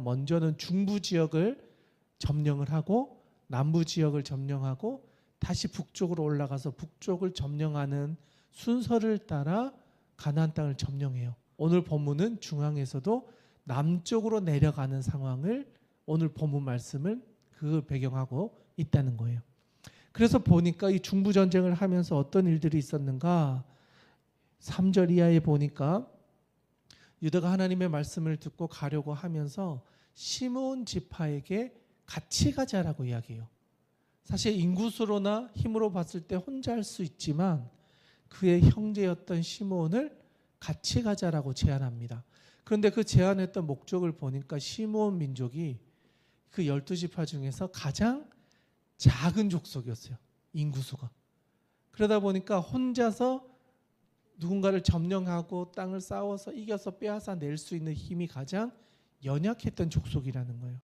먼저는 중부 지역을 점령을 하고 남부 지역을 점령하고 다시 북쪽으로 올라가서 북쪽을 점령하는 순서를 따라 가나안 땅을 점령해요. 오늘 본문은 중앙에서도 남쪽으로 내려가는 상황을 오늘 본문 말씀을 그 배경하고 있다는 거예요. 그래서 보니까 이 중부 전쟁을 하면서 어떤 일들이 있었는가? 3절 이하에 보니까 유다가 하나님의 말씀을 듣고 가려고 하면서 시므온 지파에게 같이 가자라고 이야기해요. 사실 인구수로나 힘으로 봤을 때 혼자 할 수 있지만 그의 형제였던 시므온을 같이 가자라고 제안합니다. 그런데 그 제안했던 목적을 보니까 시므온 민족이 그 열두 지파 중에서 가장 작은 족속이었어요. 인구수가. 그러다 보니까 혼자서 누군가를 점령하고 땅을 싸워서 이겨서 빼앗아 낼 수 있는 힘이 가장 연약했던 족속이라는 거예요.